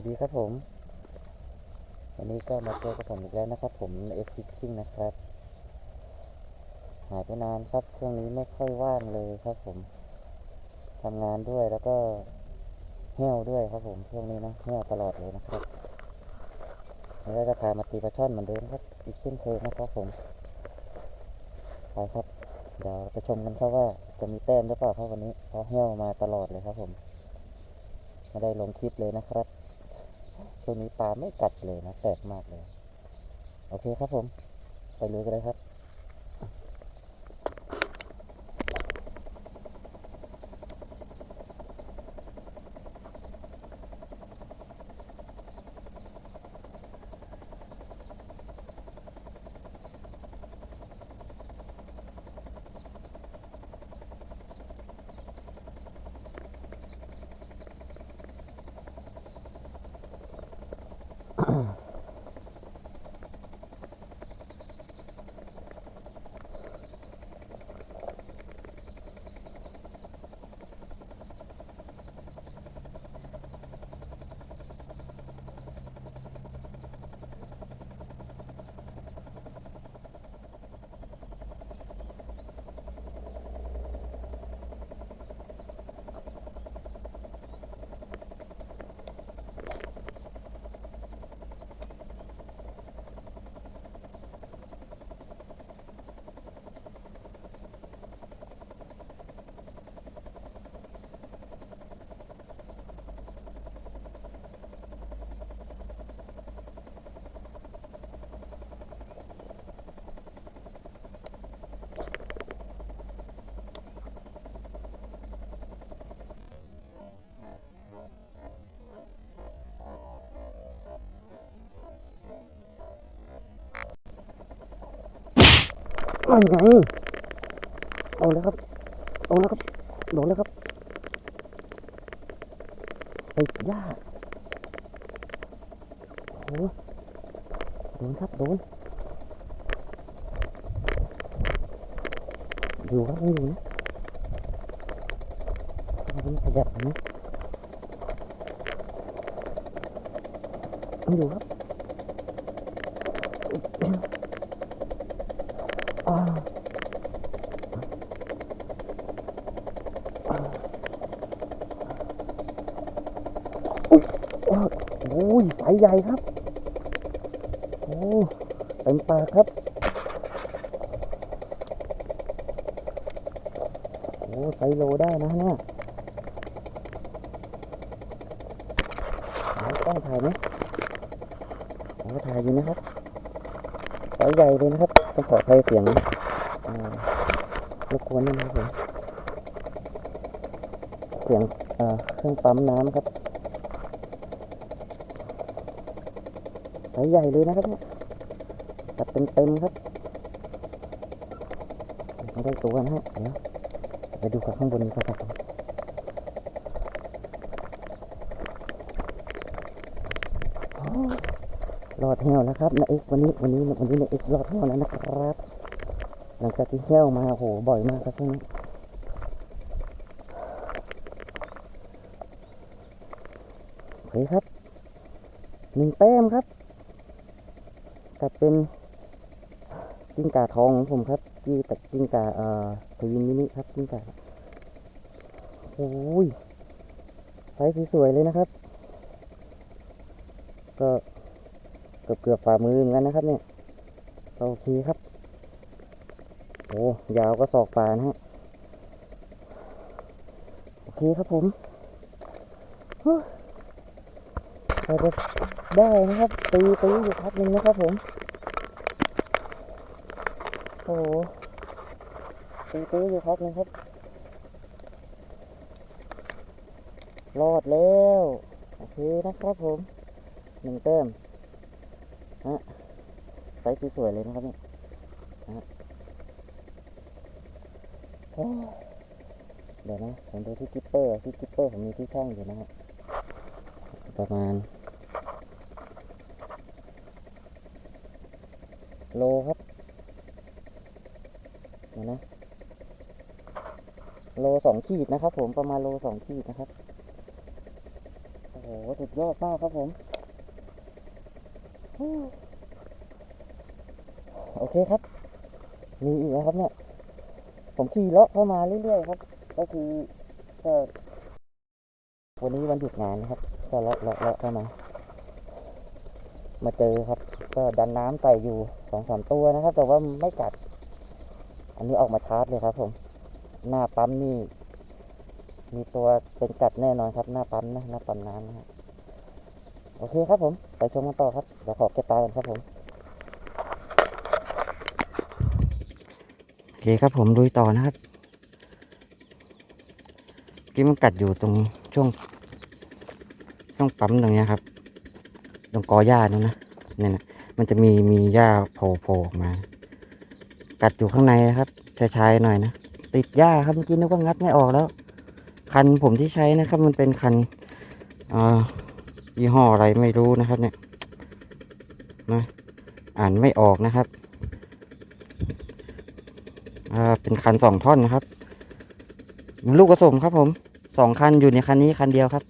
วัสดีครับผม วันนี้ก็มาเจอกับผมอีกแล้วนะครับ ผมเอ็กซิคิงนะครับ หายไปนานครับช่วงนี้ไม่ค่อยว่างเลยครับ ผมทำงานด้วยแล้วก็เหี่ยวด้วยครับ ผมช่วงนี้นะเหี่ยวตลอดเลยนะครับแล้วก็จะพามาตีปลาช่อนเหมือนเดิมครับ อีกเช่นเคยนะครับผมไปครับเดี๋ยวไปชมกันครับว่าจะมีแต้มหรือเปล่าครับวันนี้เพราะเหี่ยวมาตลอดเลยครับผมไม่ได้ลงคลิปเลยนะครับ ตัวนี้ปลาไม่กัดเลยนะแปลกมากเลย โอเคครับผม ไปเลยกันเลยครับ เอาไงเอาแล้วครับ เอาแล้วครับโดนแล้วครับไอ้ย่าโอ้โหโดนครับโดนอยู่ครับไม่อยู่นะมันขยับนะไม่อยู่ครับ โอ้ยสายใหญ่ครับ โอ้เต็มปากครับ โอ้ไซโลได้นะเนี่ยเอาต้องถ่ายไหมถ่ายอยู่นะครับสายใหญ่เลยนะครับ้ขออภัยเสียงรบกวนนิดนึงครับเสียงเครื่องปั๊มน้ำครับสายใหญ่เลยนะครับเนี่ยจัดเต็มๆครับไม่ได้ตัวนะฮะเดี๋ยวไปดูกับข้างบนนี้ครับผมโอ้ร ครับนะเอ็กวันนี้วันนี้วันนี้นะเอ็กรอดแห้วแล้วนะครับ หลังจากที่แห้วมาโหบ่อยมากครับช่วงนี้โอเคครับหนึ่งแต้มครับแต่เป็นกิ้งก่าทองของผมครับที่แต่กิ้งก่าเอ่อทวินมินิครับกิ้งก่าโอ้ยไซส์สวยๆเลยนะครับ ก็ กือบเกือบฝ่ามือเหมือนกันนะครับ เนี่ยโอเคครับโอ้ยาวก็ศอกปลานะฮะโอเคครับผมเราจะได้นะครับตีตีอยู่พักหนึ่งนะครับผมโอ้ตีตีอยู่พักหนึ่งครับ รอดแล้ว โอเคนะครับผมหนึ่งแต้ม ฮะไซส์สวยๆเลยนะครับเนี่ยฮะเดี๋ยวนะผมดูที่กิปเปอร์ที่กิปเปอร์ผมมีที่ช่างอยู่นะฮะประมาณ โลครับเดี๋ยวนะโลสองขีดนะครับผมประมาณโลสองขีดนะครับ โอ้โหสุดยอดมากครับผม โอเคครับ มีอีกแล้วครับเนี่ย ผมขี่เลาะเข้ามาเรื่อยๆครับ ก็คือก็วันนี้วันหยุดงานนะครับ ก็เลาะเลาะเลาะเข้ามา มาเจอครับ ก็ดันน้ำใส่อยู่สองสามตัวนะครับ แต่ว่าไม่กัด อันนี้ออกมาชาร์จเลยครับ ผม หน้าปั๊มนี่ มีตัวเป็นกัดแน่นอนครับ หน้าปั๊มนะ หน้าปั๊มน้ำนะฮะ โอเคครับผม ไปชมกันต่อครับเดี๋ยวขอเก็บตากันครับผม โอเคครับผมลุยต่อนะครับกี้มันกัดอยู่ตรงช่วง ช่วงปั๊มตรงนี้ครับ ตรงกอหญ้านั่นนะเนี่ยนะมันจะมีมีหญ้าโผล่โผล่ออกมา กัดอยู่ข้างในนะครับชายๆหน่อยนะติดหญ้าครับเมื่อกี้นึกว่างัดไม่ออกแล้ว คันผมที่ใช้นะครับ มันเป็นคันอ่า ยี่ห้ออะไรไม่รู้นะครับเนี่ยนะอ่านไม่ออกนะครับอ่าเป็นคันสองท่อนนะครับ ลูกผสมครับผมสองคันอยู่ในคันนี้คันเดียวครับ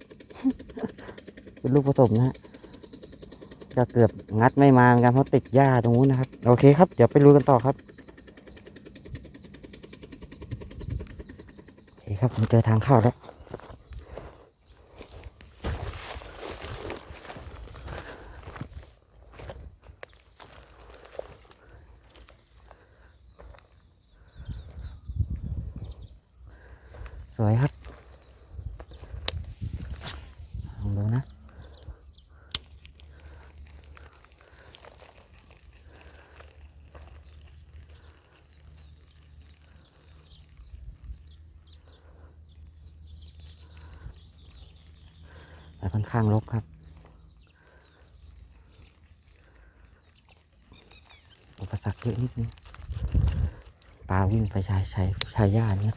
เป็นลูกผสมนะฮะก็เกือบงัดไม่มาเหมือนกันเพราะติดหญ้าตรงนู้นนะครับ โอเคครับ เดี๋ยวไปลุยกันต่อครับโอเคครับผมเจอทางเข้าแล้ว สวยครับลองดูนะ แต่ค่อนข้างรกครับอุปสรรคเยอะนิดนึงปลาวิ่งไปใชายชายชายหญ้าเนี่ย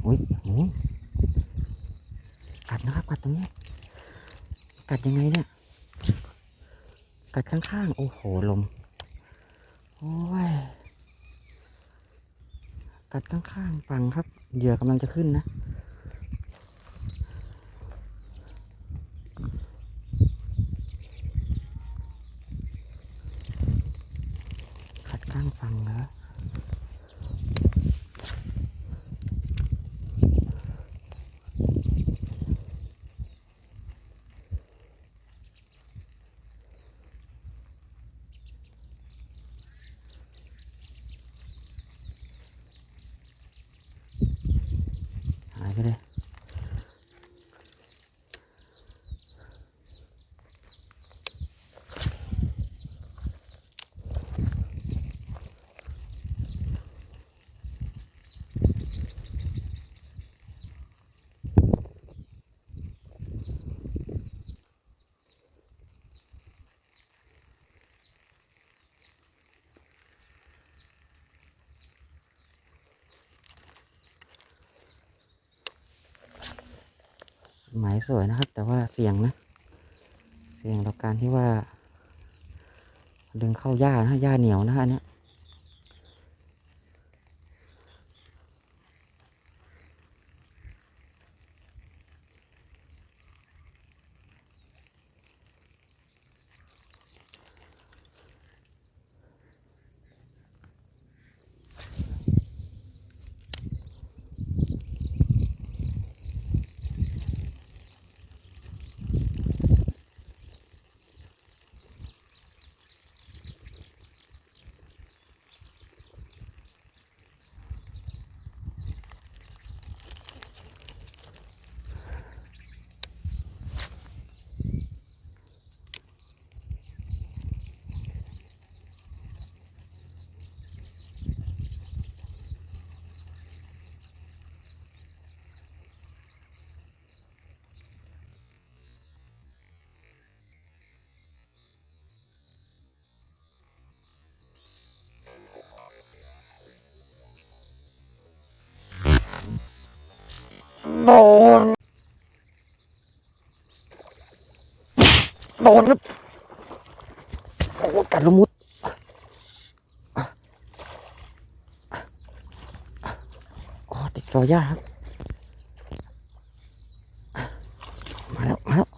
โอ้กัดนะครับ กัด ตรงนี้ กัดยังไงเนี่ย กัดข้างๆ โอ้โห ลม โอ้ย กัดข้างๆฟังครับเหยื่อกำลังจะขึ้นนะกัดข้างฟังแล้วห หมายสวยนะครับ แต่ว่าเสี่ยงนะ เสี่ยงต่อการที่ว่า ดึงเข้าหญ้านะหญ้าเหนียวนะฮะเนี้ย โดน โดนนะโอ้กัดละมุดอ๋อติดต่อยากมาแล้ว มาแล้ว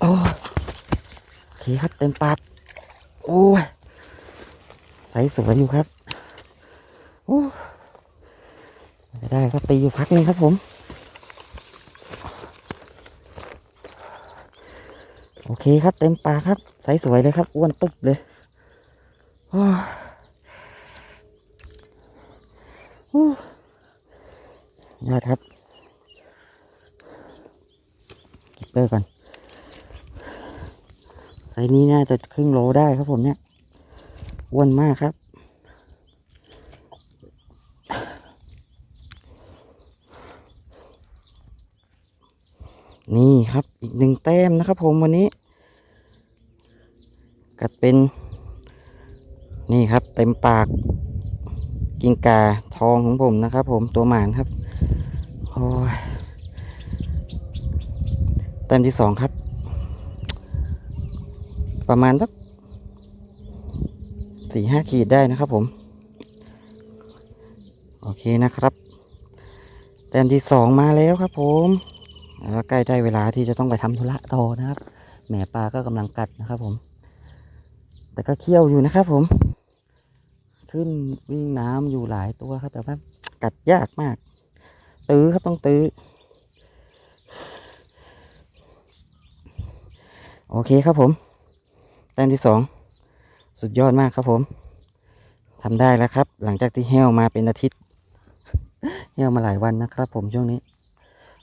โอ้โอคครับเต็มปากโอ้ยใส่สวยอยู่ครับ ก็ตีอยู่พักนึงครับผม โอเคครับเต็มปลาครับใสสวยเลยครับ อ้วนตุ๊บเลยโอ้ยอดครับกิปเปอร์ก่อนไซนี้น่าจะครึ่งโลได้ครับผมเนี่ยอ้วนมากครับ นี่ครับอีกหนึ่งแต้มนะครับ ผมวันนี้ กัดเป็น นี่ครับ เต็มปาก กิงกาทองของผมนะครับ ผมตัวหมานครับโอ้ยแต้มที่สองครับ ประมาณสักสี่ห้าขีดได้นะครับผม โอเคนะครับแต้มที่สองมาแล้วครับผม แล้วใกล้ได้เวลาที่จะต้องไปทำธุระต่อนะครับ แหมปลาก็กำลังกัดนะครับผม แต่ก็เคี้ยวอยู่นะครับผม ขึ้นวิ่งน้ำอยู่หลายตัวครับ แต่ว่ากัดยากมาก ตื้อครับต้องตื้อ โอเคครับผม แต้มที่สอง สุดยอดมากครับผมทำได้แล้วครับ หลังจากที่แห้วมาเป็นอาทิตย์แห้วมาหลายวันนะครับผมช่วงนี้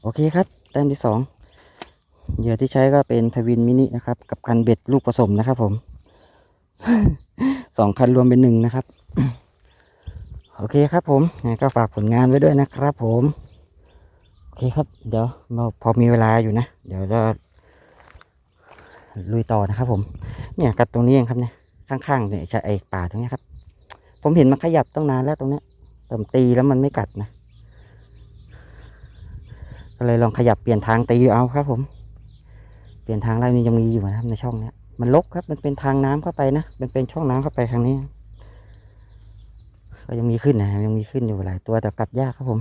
โอเคครับ แต้มที่สองเหยื่อที่ใช้ก็เป็นทวินมินินะครับ กับคันเบ็ดลูกผสมนะครับ ผมสองคันรวมเป็นหนึ่งนะครับ โอเคครับ ผมก็ฝากผลงานไว้ด้วยนะครับ ผม โอเคครับ เดี๋ยวเราพอมีเวลาอยู่นะ เดี๋ยวจะลุยต่อนะครับ ผม เนี่ยกัดตรงนี้เองครับเนี่ยข้างๆเนี่ยจะไอป่าตรงนี้ครับ ผมเห็นมันขยับตั้งนานแล้วตรงเนี้ยเติมตีแล้วมันไม่กัดนะ ก็เลยลองขยับเปลี่ยนทางตีเอาครับ ผม เปลี่ยนทางแล้วนี่ยังมีอยู่นะครับในช่องเนี้ยมันลกครับ มันเป็นทางน้ำเข้าไปนะมันเป็นช่องน้ำเข้าไปทางนี้ ก็ยังมีขึ้นนะยังมีขึ้นอยู่หลายตัวแต่กัดยากครับผม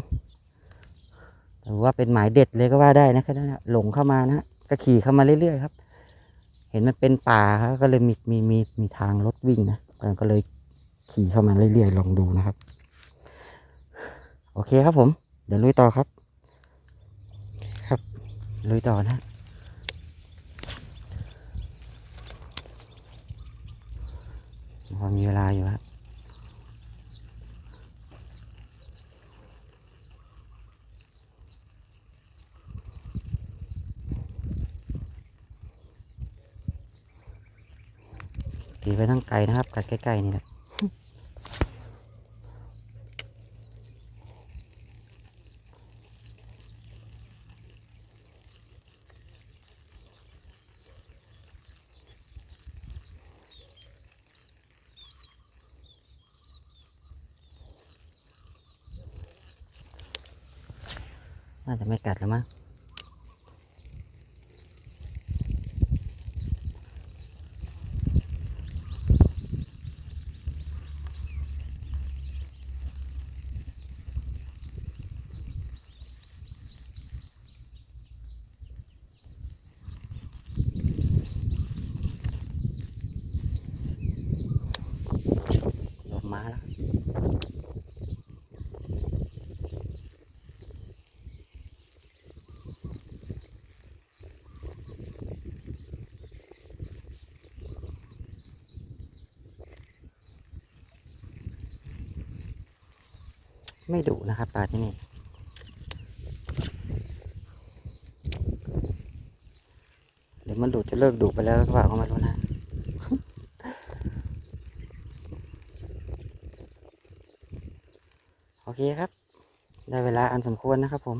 ถือว่าเป็นหมายเด็ดเลยก็ว่าได้นะครับเนี่ยหลงเข้ามานะก็ขี่เข้ามาเรื่อยๆครับ เห็นมันเป็นป่าครับก็เลยมีมีมีมีทางรถวิ่งนะก็เลยขี่เข้ามาเรื่อยๆลองดูนะครับ โอเคครับผม เดี๋ยวลุยต่อครับ ลุยต่อนะ พอมีเวลาอยู่ครับตีไปทั้งไกลนะครับกัดใกล้ๆนี่แหละ น่าจะไม่กัดแล้วมั้งลมมาแล้ว ไม่ดุนะครับปลาที่นี่เดี๋ยวมันดุจะเลิกดุไปแล้วหรือเปล่าก็ไม่รู้นะโอเคครับ ได้เวลาอันสมควรนะครับผม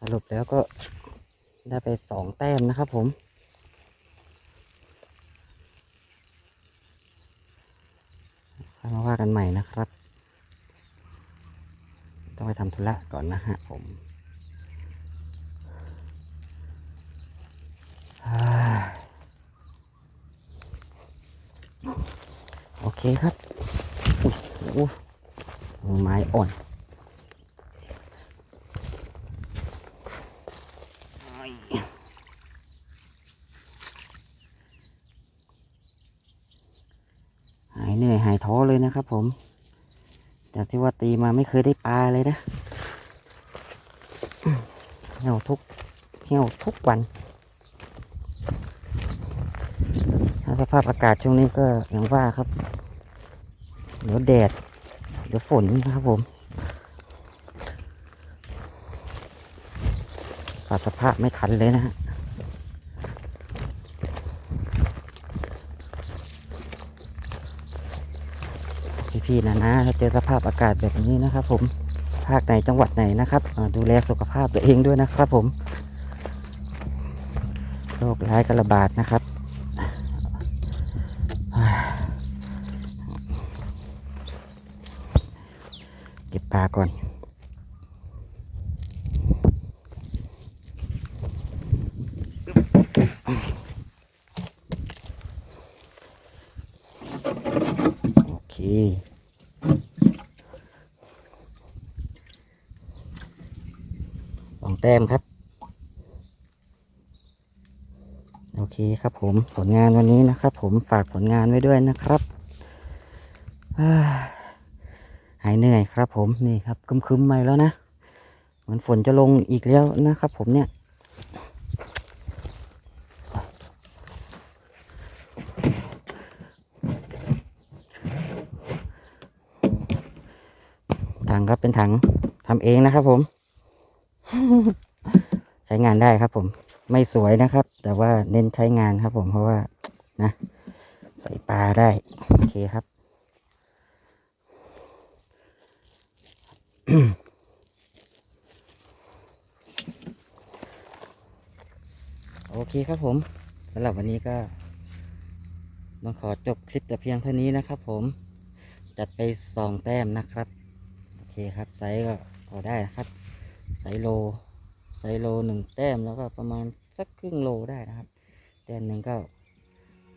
สรุปแล้วก็ได้ไปสองแต้มนะครับผม ค่อยมาว่า กันใหม่นะครับ ต้องไปทำธุระก่อนนะฮะผมโอเคครับอุ้ยอุ๊ยไม้อ่อนอ้ายหายเหนื่อยหายท้อเลย นะครับผม จากที่ว่าตีมาไม่เคยได้ปลาเลยนะเหี่ยวทุกเหี่ยวทุกวันสภาพอากาศช่วงนี้ก็อย่างว่าครับ เดี๋ยวแดด เดี๋ยวฝนนะครับผมปรับสภาพไม่ทันเลยนะฮะ พี่ๆนะนะถ้าเจอสภาพอากาศแบบนี้นะครับ ผมภาคไหนจังหวัดไหนนะครับดูแลสุขภาพตัวเองด้วยนะครับผมโรคร้ายกระบาดนะครับเก็บปลาก่อนโอเค สองแต้มครับ โอเคครับผมผลงานวันนี้นะครับ ผมฝากผลงานไว้ด้วยนะครับหายเหนื่อยครับ ผมนี่ครับคึมๆมาแล้วนะเหมือนฝนจะลงอีกแล้วนะครับ ผมเนี่ยถังครับเป็นถังทำเองนะครับผม ใช้งานได้ครับผมไม่สวยนะครับ แต่ว่าเน้นใช้งานครับผมเพราะว่านะ ใส่ปลาได้โอเคครับ โอเคครับผมสำหรับวันนี้ก็ต้องขอจบคลิปแต่เพียงเท่านี้นะครับผมจัดไปสองแต้มนะครับ โอเคครับไซส์ก็พอได้นะครับ ไซโลไซโลหนึ่งแต้มแล้วก็ประมาณสักครึ่งโลได้นะครับแต้มหนึ่งก็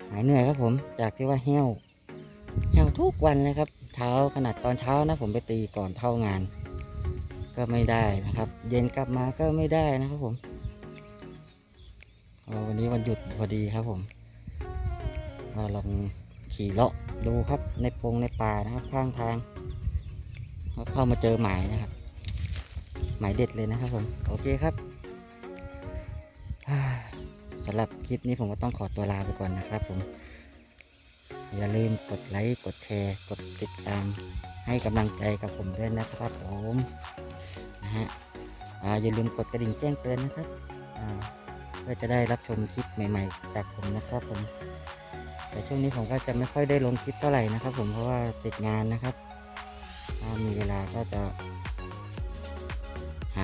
หายเหนื่อยครับผม จากที่ว่าเหี่ยวเหี่ยวทุกวันเลยครับ เช้าขนาดตอนเช้านะผมไปตีก่อนเท่างาน ก็ไม่ได้นะครับ เย็นกลับมาก็ไม่ได้นะครับผมวันนี้วันหยุดพอดีครับผมลองขี่เลาะดูครับในปงในป่านะครับข้างทางเข้ามาเจอหมายนะครับ หมายเด็ดเลยนะครับผมโอเคครับสำหรับคลิปนี้ผมก็ต้องขอตัวลาไปก่อนนะครับผม อย่าลืมกดไลค์กดแชร์กดติดตาม ให้กำลังใจกับผมด้วยนะครับผมนะฮะอย่าลืมกดกระดิ่งแจ้งเตือนนะครับเพื่อจะได้รับชมคลิปใหม่ ๆ จากผมนะครับผม แต่ช่วงนี้ผมก็จะไม่ค่อยได้ลงคลิปเท่าไหร่นะครับ ผมเพราะว่าติดงานนะครับถ้ามีเวลาก็จะ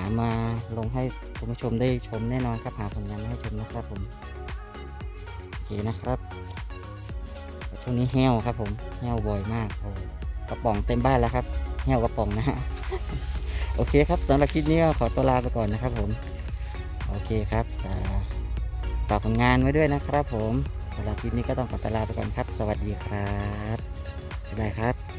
ามาลงให้คุณผู้ชมได้ชมแน่นอนครับหาผลงานมาให้ชมนะครับผมโอเคนะครับช่วงนี้แห้วครับผมแห้วบ่อยมากโอ้กระป๋องเต็มบ้านแล้วครับแห้วกระป๋องนะฮะโอเคครับสำหรับคลิปนี้ขอตัวลาไปก่อนนะครับผมโอเคครับอ่าฝากผลงานไว้ด้วยนะครับผมสำหรับคลิปนี้ก็ต้องขอตัวลาไปก่อนครับ สวัสดีครับบ๊ายบายครับ